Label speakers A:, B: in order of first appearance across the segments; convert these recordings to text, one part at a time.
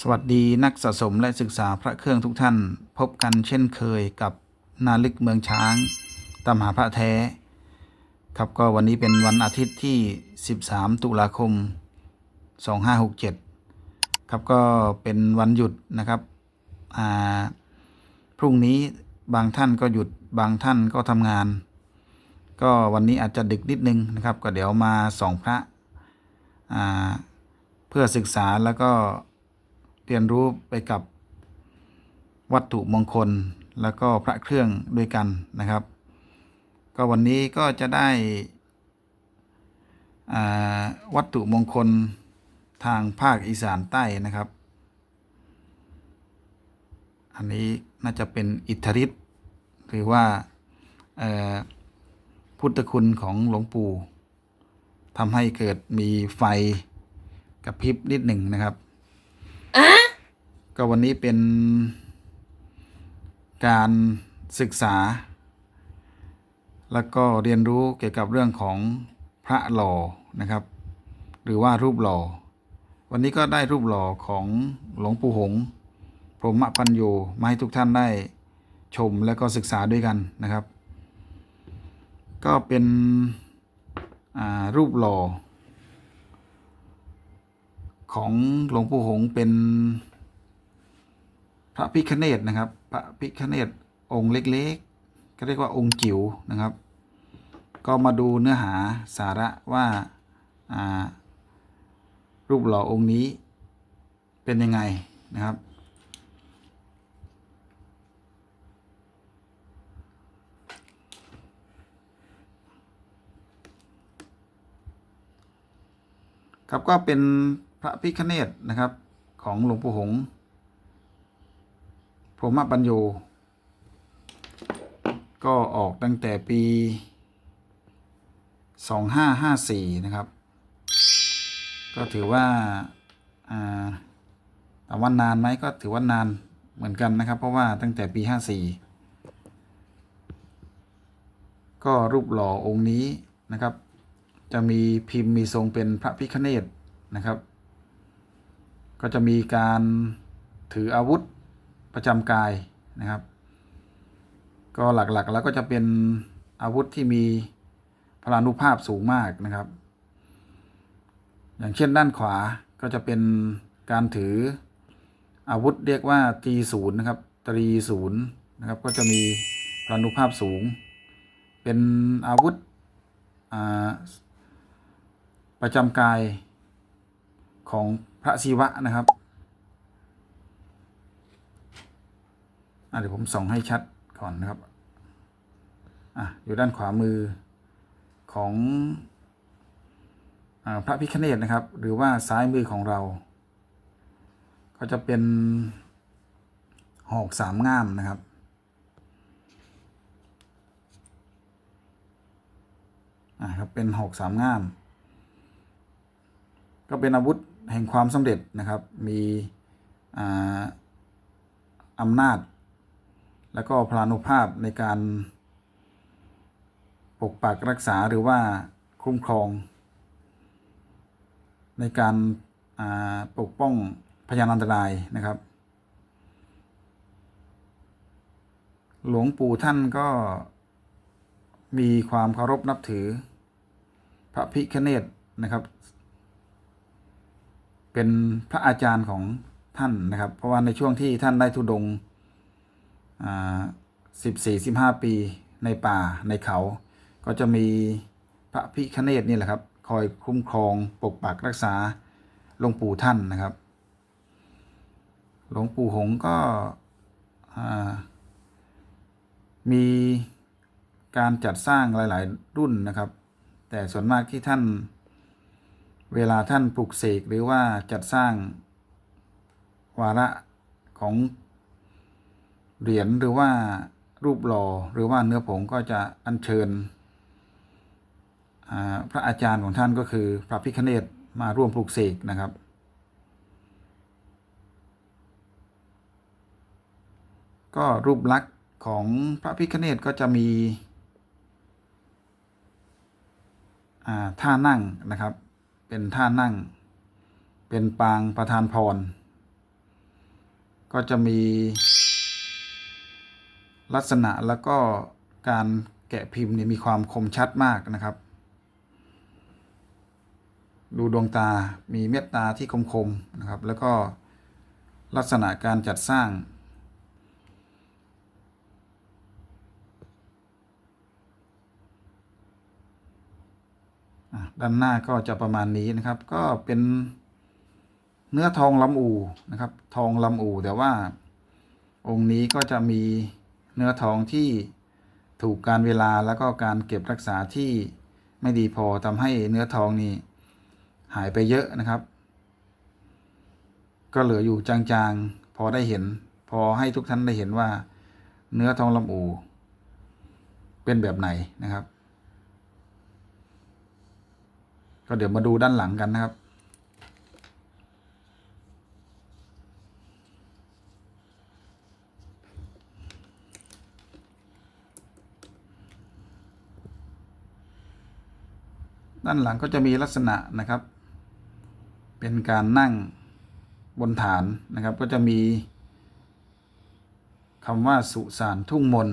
A: สวัสดีนักสะสมและศึกษาพระเครื่องทุกท่าน พบกันเช่นเคยกับนาลึกเมืองช้างตามหาพระแท้ ครับก็วันนี้เป็นวันอาทิตย์ที่ 13 ตุลาคม 2567 ครับก็เป็นวันหยุดนะครับอ่าพรุ่งนี้บางท่านก็หยุดบางท่านก็ทำงาน ก็วันนี้อาจจะดึกนิดนึงนะครับ ก็เดี๋ยวมาส่องพระอ่าเพื่อศึกษาแล้วก็ เรียนรู้ไปกับวัตถุมงคลแล้วก็พระเครื่องด้วยกันนะครับ ก็วันนี้ก็จะได้วัตถุมงคลทางภาคอีสานใต้นะครับ อันนี้น่าจะเป็นอิทธิฤทธิ์หรือว่าพุทธคุณของหลวงปู่ทำให้เกิดมีไฟกระพริบนิดหนึ่งนะครับ ก็วันนี้เป็นการศึกษา แล้วก็เรียนรู้เกี่ยวกับเรื่องของพระหล่อนะครับ หรือว่ารูปหล่อ วันนี้ก็ได้รูปหล่อของหลวงปู่หงส์พรหมปัญโยมาให้ทุกท่านได้ชมและก็ศึกษาด้วยกันนะครับ ก็เป็นรูปหล่อ ของหลวงปู่หงเป็นพระพิคเนตนะครับ พระพิคเนตองค์เล็กๆ ก็เรียกว่าองค์จิ๋วนะครับ ก็มาดูเนื้อหาสาระว่าอ่ารูปหล่อองค์นี้เป็นยังไงนะครับครับก็เป็น พระพิคเนตนะครับ ของหลวงปู่หงส์พรหมปัญโย ก็ออกตั้งแต่ปี 2554 นะครับ ก็ถือว่าอ่าว่านานไหมก็ถือว่านานเหมือนกันนะครับ เพราะว่าตั้งแต่ปี 54 ก็รูปหล่อองค์นี้นะครับ จะมีพิมพ์มีทรงเป็นพระพิคเนตนะครับ ก็จะมีการถืออาวุธประจำกายนะครับ ก็หลักๆแล้วก็จะเป็นอาวุธที่มีพลานุภาพสูงมากนะครับ อย่างเช่นด้านขวาก็จะเป็นการถืออาวุธเรียกว่าตรีศูนย์นะครับตรีศูนย์นะครับ ก็จะมีพลานุภาพสูง เป็นอาวุธอาประจำกายของ พระศิวะนะครับเดี๋ยวผมส่องให้ชัดก่อนนะครับอะอยู่ด้านขวามือของอพระพิคเนตนะครับ หรือว่าซ้ายมือของเรา ก็จะเป็นหอกสามง่ามนะครับอะครับเป็นหอกสามง่าม ก็เป็นอาวุธ แห่งความสำเร็จนะครับ มีอ่าอำนาจ แล้วก็พลานุภาพในการ ปกปักรักษาหรือว่าคุ้มครอง ในการาปกป้องพยานอันตรายนะครับ หลวงปู่ท่านก็มีความเคารพนับถือ พระพิคเนตนะครับ เป็นพระอาจารย์ของท่านนะครับ เพราะว่าในช่วงที่ท่านได้ทุดงสิบสี่สิบห้าปีในป่าในเขา ก็จะมีพระพิคเนตนี่แหละครับ คอยคุ้มครองปกปักรักษาหลวงปู่ท่านนะครับ หลวงปู่หงก็มีการจัดสร้างหลาย ๆ รุ่นนะครับ แต่ส่วนมากที่ท่าน เวลาท่านปลุกเสกหรือว่าจัดสร้างวาระของเหรียญหรือว่ารูปหล่อหรือว่าเนื้อผงก็จะอัญเชิญพระอาจารย์ของท่านก็คือพระพิคเนตมาร่วมปลูกเสกนะครับ ก็รูปลักษณ์ของพระพิคเนตก็จะมีท่านั่งนะครับ เป็นท่านั่ง เป็นปางประธานพร ก็จะมี ลักษณะแล้วก็การแกะพิมพ์เนี่ยมีความคมชัดมากนะครับ ดูดวงตามีเม็ดตาที่คมๆนะครับ แล้วก็ลักษณะการจัดสร้าง ด้านหน้าก็จะประมาณนี้นะครับ ก็เป็นเนื้อทองลำอูนะครับ ทองลำอูแต่ว่าองค์นี้ก็จะมีเนื้อทองที่ถูกการเวลาแล้วก็การเก็บรักษาที่ไม่ดีพอทำให้เนื้อทองนี่หายไปเยอะนะครับ ก็เหลืออยู่จางๆ พอได้เห็น พอให้ทุกท่านได้เห็นว่า เนื้อทองลำอู เป็นแบบไหนนะครับ ก็เดี๋ยวมาดูด้านหลังกันนะครับ ด้านหลังก็จะมีลักษณะนะครับ เป็นการนั่งบนฐานนะครับ ก็จะมีคำว่าสุสานทุ่งมน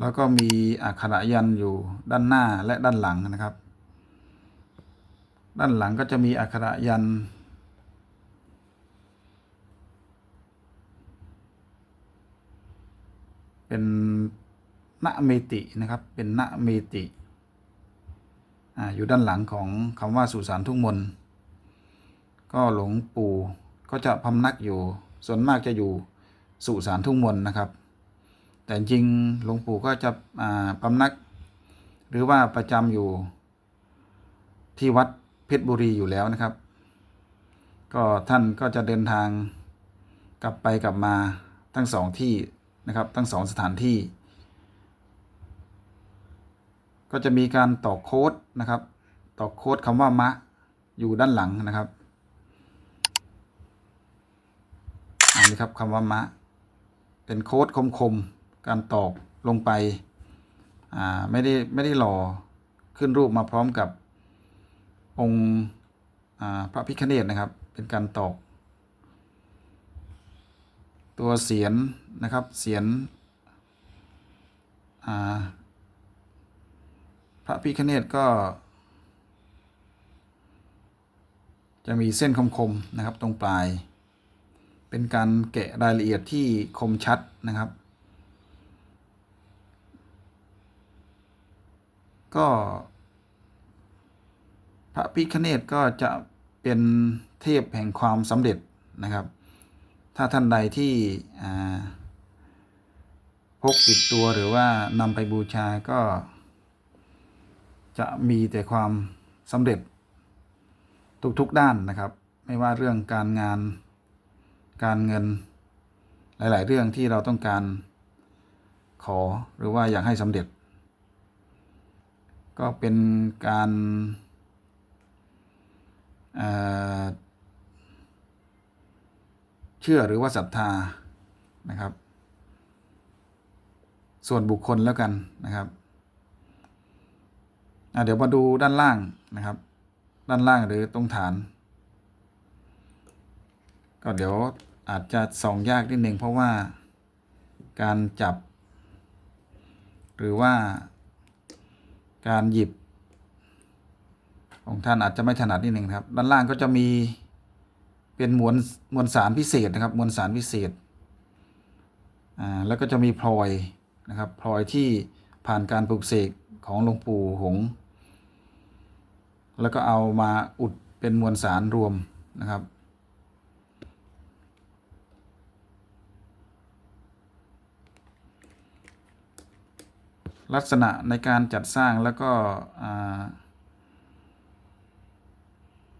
A: แล้วก็มีอักขระยันอยู่ด้านหน้าและด้านหลังนะครับ ด้านหลังก็จะมีอักขระยัน เป็นณเมตินะครับ เป็นณเมติออยู่ด้านหลังของคำว่าสุสานทุ่งมน ก็หลวงปู่ก็จะพำนักอยู่ ส่วนมากจะอยู่สุสานทุ่งมนนะครับ แต่จริงหลวงปู่ก็จะอ่าพำนัก หรือว่าประจำอยู่ที่วัดเพชรบุรีอยู่แล้วนะครับ ก็ท่านก็จะเดินทางกลับไปกลับมาทั้งสองที่นะครับทั้งสองสถานที่ ก็จะมีการต่อโค้ดนะครับ ต่อโค้ดคำว่ามะอยู่ด้านหลังนะครับอันนี้ครับคำว่ามะ เป็นโค้ดคมๆ การตอกลงไปไม่ได้ไม่ได้หล่อขึ้นรูปมาพร้อมกับองค์พระพิฆเนศนะครับ เป็นการตอก ตัวเสียนนะครับเสียนพระพิคเนตก็ จะมีเส้นคมๆนะครับตรงปลาย เป็นการแกะรายละเอียดที่คมชัดนะครับ ก็ พระพิคเนตก็จะเป็นเทพแห่งความสำเร็จนะครับ ถ้าท่านใดที่พกติดตัวหรือว่านำไปบูชาก็ จะมีแต่ความสำเร็จทุกๆด้านนะครับ ไม่ว่าเรื่องการงานการเงินหลาย ๆ เรื่องที่เราต้องการขอหรือว่าอยากให้สำเร็จ ก็เป็นการเชื่อหรือว่าศรัทธานะครับ ส่วนบุคคลแล้วกันนะครับเดี๋ยวมาดูด้านล่างนะครับ ด้านล่างหรือตรงฐาน ก็เดี๋ยวอาจจะส่องยากนิดหนึ่งเพราะว่าการจับ หรือว่า การหยิบ ของท่านอาจจะไม่ถนัดนิดหนึ่งครับ ด้านล่างก็จะมีเป็นมวลมวลสารพิเศษนะครับ มวลสารพิเศษอ่าแล้วก็จะมีพลอยนะครับพลอยที่ผ่านการปลูกเสกของหลวงปู่หง แล้วก็เอามาอุดเป็นมวลสารรวมนะครับ ลักษณะในการจัดสร้างแล้วก็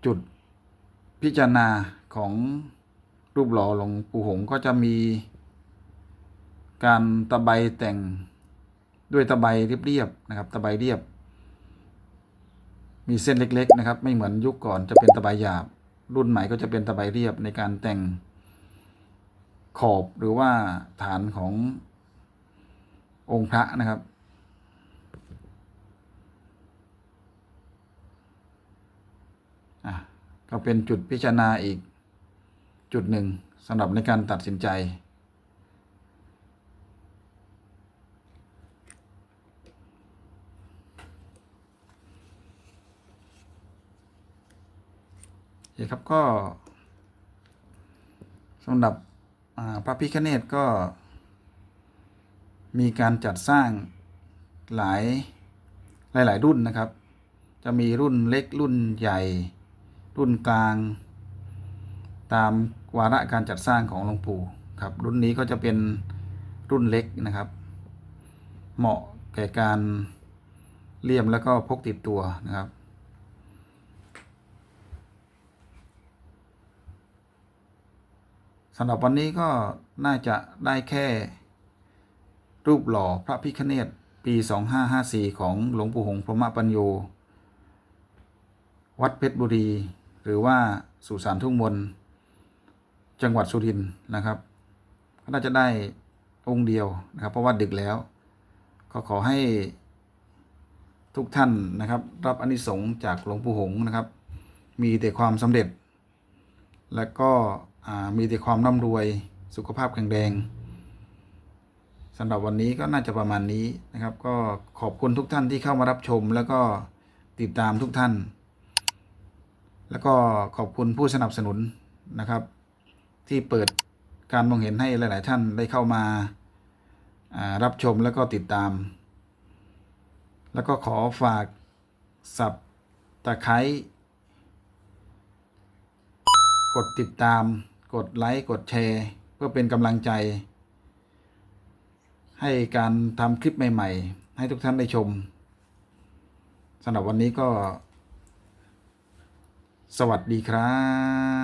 A: จุดพิจารณาของรูปหล่อหลวงปู่หงก็จะมีการตะไบแต่งด้วยตะไบเรียบๆนะครับตะไบเรียบ มีเส้นเล็ก ๆ นะครับ ไม่เหมือนยุคก่อนจะเป็นตะไบหยาบ รุ่นใหม่ก็จะเป็นตะไบเรียบในการแต่งขอบหรือว่าฐานขององค์พระนะครับ อะ ก็เป็นจุดพิจารณาอีกจุดหนึ่งสำหรับในการตัดสินใจ โอเคครับก็สำหรับพระพิคเนตก็มีการจัดสร้างหลายหลาย ๆ รุ่นนะครับ จะมีรุ่นเล็กรุ่นใหญ่ รุ่นกลาง ตามวาระการจัดสร้างของหลวงปู่ครับ รุ่นนี้ก็จะเป็นรุ่นเล็กนะครับ เหมาะแก่การเลี่ยมแล้วก็พกติดตัวนะครับสำหรับวันนี้ก็น่าจะได้แค่รูปหล่อพระพิคเนตปี 2554 ของหลวงปู่หงส์พรหมปัญโย วัดเพชรบุรี หรือว่าสุสานทุ่งมนจังหวัดสุรินทร์นะครับก็น่าจะได้องค์เดียวนะครับ เพราะว่าดึกแล้วก็ขอให้ทุกท่านนะครับ รับอานิสงส์จากหลวงปู่หงนะครับ มีแต่ความสำเร็จ และก็มีแต่ความร่ำรวยสุขภาพแข็งแรงสำหรับวันนี้ก็น่าจะประมาณนี้นะครับ ก็ขอบคุณทุกท่านที่เข้ามารับชม แล้วก็ติดตามทุกท่าน แล้วก็ขอบคุณผู้สนับสนุนนะครับ ที่เปิดการมองเห็นให้หลาย ๆ ท่านได้เข้ามาารับชมแล้วก็ติดตาม แล้วก็ขอฝากสับตะไคร้กดติดตาม กดไลค์ กดแชร์ เพื่อเป็นกำลังใจ ให้การทำคลิปใหม่ ๆ ให้ทุกท่านได้ชมสำหรับวันนี้ก็ สวัสดีครับ